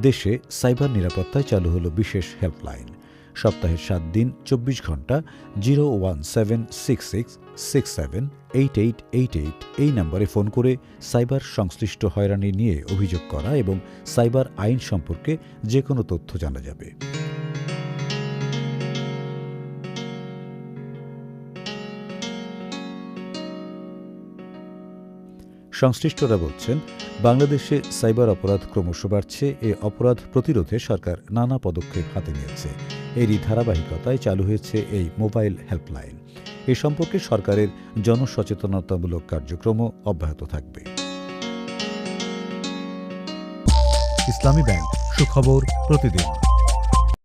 দেশে সাইবার নিরাপত্তায় চালু হলো বিশেষ হেল্পলাইন। সপ্তাহের সাত দিন, চব্বিশ ঘণ্টা, zero one seven six six six seven eight eight eight eight এই নম্বরে ফোন করে সাইবার সংশ্লিষ্ট হয়রানি নিয়ে অভিযোগ করা এবং সাইবার আইন সম্পর্কে যে কোনো তথ্য জানা যাবে। সংশ্লিষ্টরা বলছেন, বাংলাদেশে সাইবার অপরাধ ক্রমশ বাড়ছে, এ অপরাধ প্রতিরোধে সরকার নানা পদক্ষেপ হাতে নিয়েছে। এরই ধারাবাহিকতায় চালু হয়েছে এই মোবাইল হেল্পলাইন। এ সম্পর্কে সরকারের জনসচেতনতামূলক কার্যক্রমও অব্যাহত থাকবে। ইসলামী ব্যাংক, সুখবর প্রতিদিন।